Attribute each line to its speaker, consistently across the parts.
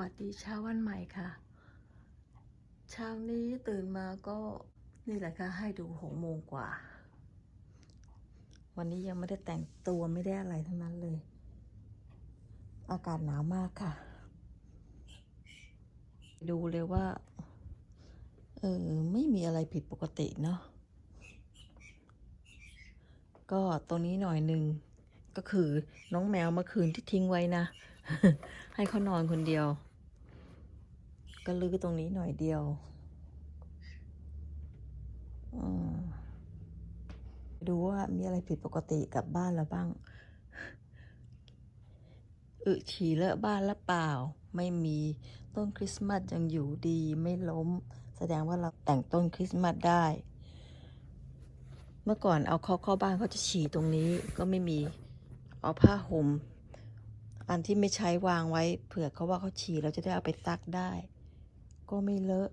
Speaker 1: วัสดีเช้าวันใหม่ค่ะ เช้านี้ตื่นมาก็นี่แหละค่ะ ให้ดูหกโมงกว่า วันนี้ยังไม่ได้แต่งตัวไม่ได้อะไรทั้งนั้นเลย อากาศหนาวมากค่ะ ดูเลยว่า เออ ไม่มีอะไรผิดปกติเนาะก็ตรงนี้หน่อยหนึ่งก็คือน้องแมวเมื่อคืนที่ทิ้งไว้นะ ให้เขานอนคนเดียว ก็ลื้อตรงนี้หน่อยเดียวอมดูว่ามีอะไรผิดปกติกับบ้านเราบ้าง อึฉี่เลอะบ้านแล้วเปล่า ไม่มีต้นคริสต์มาสยังอยู่ดีไม่ล้ม แสดงว่าเราแต่งต้นคริสต์มาสได้ เมื่อก่อนเอาเขาเข้าบ้านเขาจะฉี่ตรงนี้ก็ไม่มี เอาผ้าห่ม อันที่ไม่ใช้วางไว้ เผื่อเขาว่าเขาฉี่เราจะได้เอาไปซักได้ ก็ไม่เลอะ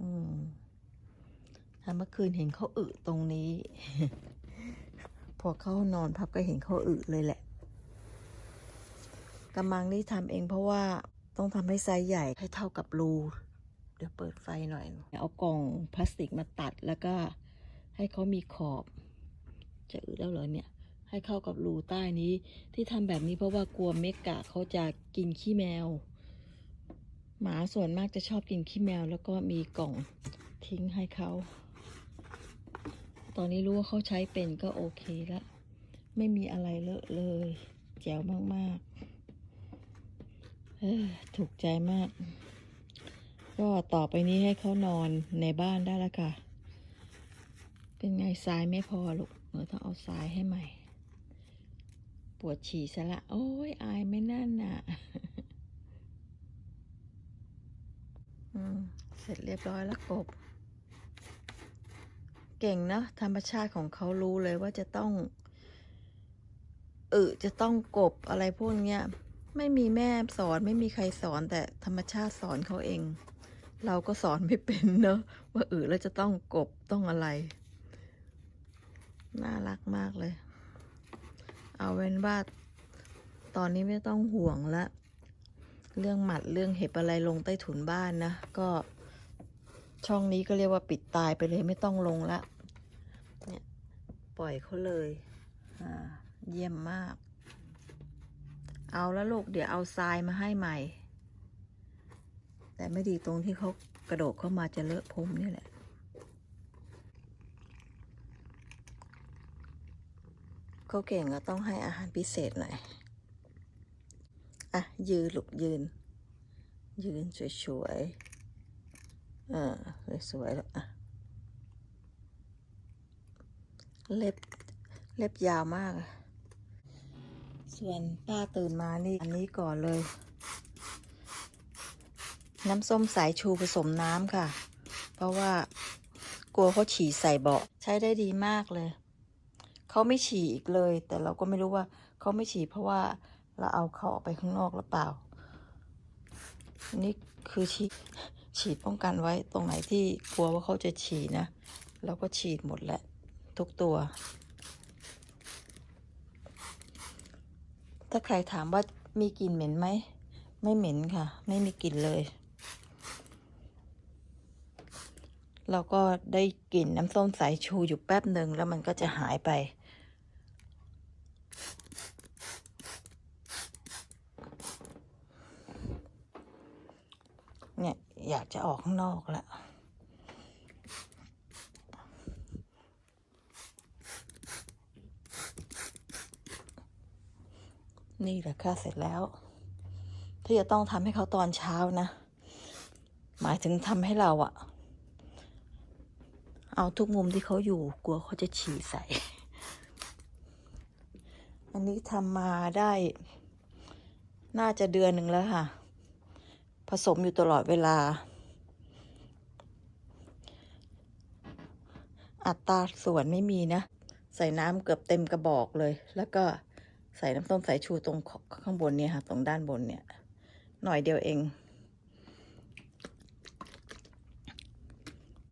Speaker 1: อืมถ้าเมื่อคืนเห็นเขาอึตรงนี้ พอเข้านอนพับก็เห็นเขาอึเลยแหละกำมังนี่ทำเองเพราะว่าต้องทำให้ไซส์ใหญ่ให้เท่ากับรู เดี๋ยวเปิดไฟหน่อย เอากล่องพลาสติกมาตัดแล้วก็ให้เขามีขอบ จะอึแล้วเหรอเนี่ย ให้เข้ากับรูใต้นี้ ที่ทำแบบนี้เพราะว่ากลัวเมกะเขาจะกินขี้แมว หมาส่วนมากจะชอบกินขี้แมว แล้วก็มีกล่องทิ้งให้เขา ตอนนี้รู้ว่าเขาใช้เป็นก็โอเคแล้วไม่มีอะไรเลอะเลย แจ๋วมากๆเออถูกใจมาก ก็ต่อไปนี้ให้เขานอนในบ้านได้แล้วค่ะ เป็นไงทรายไม่พอลูกเออต้องเอาทรายให้ใหม่ ปวดฉี่ซะละ โอ้ยอายไม่นั่นน่ะเสร็จเรียบร้อยแล้วกบ เก่งเนอะธรรมชาติของเขารู้เลยว่าจะต้องอึจะต้องกบอะไรพวกเนี้ย ไม่มีแม่สอนไม่มีใครสอนแต่ธรรมชาติสอนเขาเอง เราก็สอนไม่เป็นเนอะว่าอึแล้วจะต้องกบต้องอะไร น่ารักมากเลย เอาเว้นว่าตอนนี้ไม่ต้องห่วงละ เรื่องหมัดเรื่องเห็บอะไรลงใต้ถุนบ้านนะ ก็ช่องนี้ก็เรียกว่าปิดตายไปเลยไม่ต้องลงละ เนี่ยปล่อยเขาเลย อ่า เยี่ยมมาก เอาแล้วลูกเดี๋ยวเอาทรายมาให้ใหม่ แต่ไม่ดีตรงที่เขากระโดดเข้ามาจะเลอะพรมนี่แหละ เขาเก่งก็ต้องให้อาหารพิเศษหน่อย อะ ยืนลูกยืน ยืนสวยๆเออสวยๆแล้วอะ เล็บ เล็บยาวมาก ส่วนป้าตื่นมานี่ อันนี้ก่อนเลย น้ำส้มสายชูผสมน้ำค่ะ เพราะว่ากลัวเขาฉี่ใส่เบาะ ใช้ได้ดีมากเลย เขาไม่ฉี่อีกเลย แต่เราก็ไม่รู้ว่าเขาไม่ฉี่เพราะว่าเราเอาเขาออกไปข้างนอกหรือเปล่า นี่คือฉีดฉีดป้องกันไว้ตรงไหนที่กลัวว่าเขาจะฉี่นะเราก็ฉีดหมดแหละทุกตัว ถ้าใครถามว่ามีกลิ่นเหม็นไหม ไม่เหม็นค่ะ ไม่มีกลิ่นเลย เราก็ได้กลิ่นน้ำส้มสายชูอยู่แป๊บหนึ่งแล้วมันก็จะหายไป เนี่ย อยากจะออกข้างนอกแล้วนี่แหละค่ะเสร็จแล้ว ที่จะต้องทำให้เขาตอนเช้านะ หมายถึงทำให้เราอะเอาทุกมุมที่เขาอยู่กลัวเขาจะฉี่ใส่ อันนี้ทำมาได้ น่าจะเดือนหนึ่งแล้วค่ะ ผสมอยู่ตลอดเวลา อัตราส่วนไม่มีนะ ใส่น้ำเกือบเต็มกระบอกเลย แล้วก็ใส่น้ำส้มสายชูตรงข้างบนเนี่ยค่ะ ตรงด้านบนเนี่ย หน่อยเดียวเอง